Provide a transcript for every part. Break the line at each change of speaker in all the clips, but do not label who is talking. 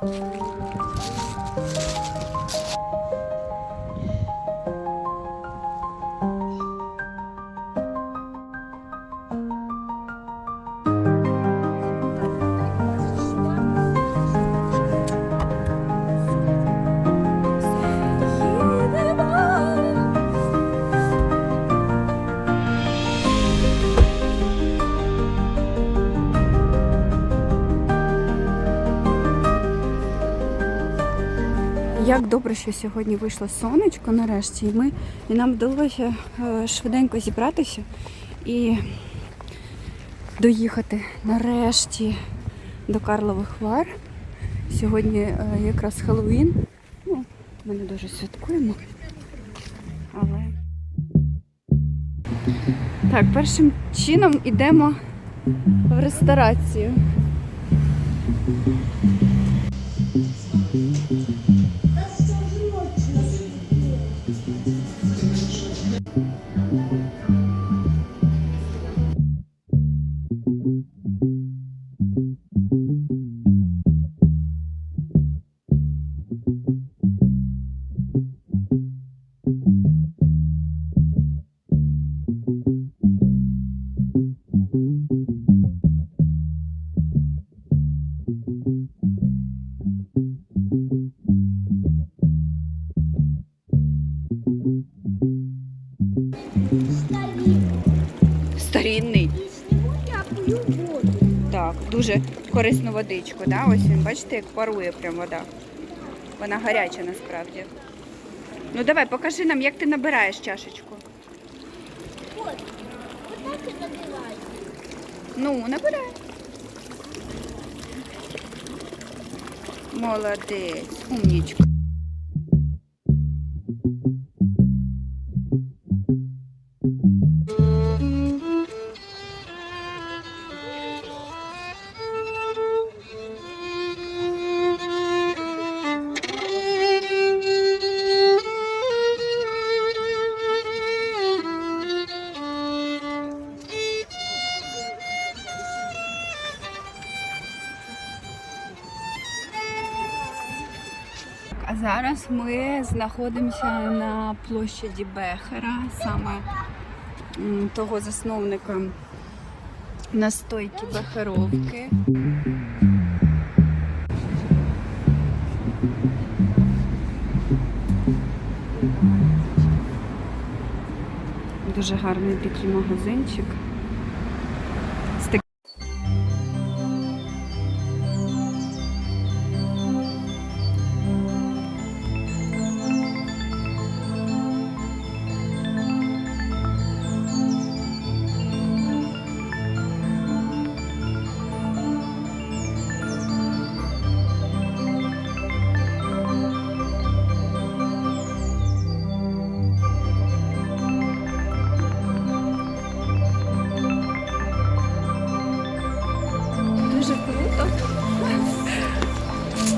Thank you. Як добре, що сьогодні вийшло сонечко нарешті, і ми і нам вдалося е, швиденько зібратися і доїхати нарешті до Карлових Вар. Сьогодні е, якраз Хеллоуін. Ну, ми не дуже святкуємо. Але так, першим чином йдемо в ресторацію. Дуже корисну водичку, да? Ось він, бачите, як парує прям вода. Вона гаряча насправді. Ну давай, покажи нам, як ти набираєш чашечку.
От, отак так и набиваю.
Ну, набирай. Молодець, умнічка. Зараз ми знаходимося на площаді Бехера, саме того засновника настойки Бехеровки. Дуже гарний такий магазинчик.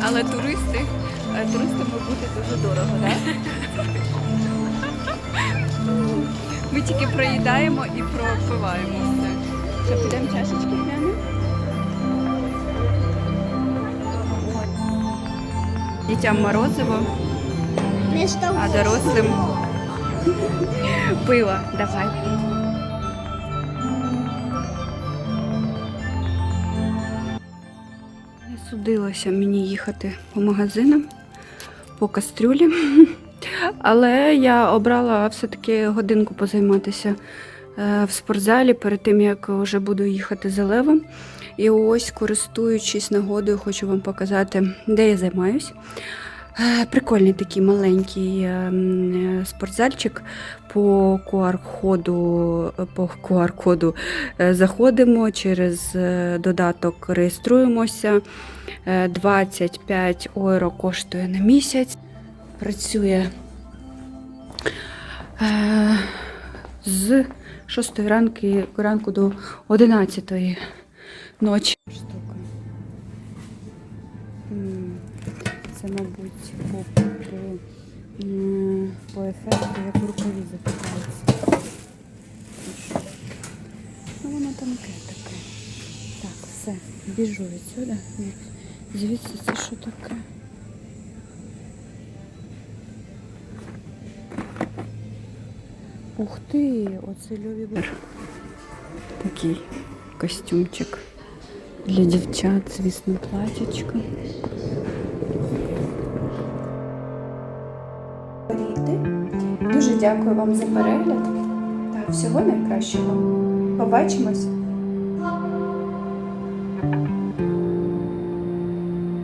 Але туристи, е, туристам бути дуже дорого, так? Ми тільки проїдаємо і пропиваємо все. Що, підемо чашечки глянемо? Дітям морозиво, а дорослим пиво. Давай. Судилося мені їхати по магазинам, по кастрюлі. Але я обрала все-таки годинку позайматися е, в спортзалі перед тим, як вже буду їхати за левом. І ось, користуючись нагодою, хочу вам показати, де я займаюсь. Прикольний такий маленький е, е, спортзальчик по QR-коду, по QR-коду е, заходимо через додаток, реєструємося. Е, 25 євро коштує на місяць. Працює з 6 ранки, ранку до 11 ночі. Це, мабуть, по, по, по ефекту, як рукаві запікається. Ну, воно тонке таке. Так, все, біжу відсюди. Звідси це що таке? Ух ти, оце Льові. Такий костюмчик. Для дівчат, звісно, платячко. Дуже дякую вам за перегляд та всього найкращого. Побачимось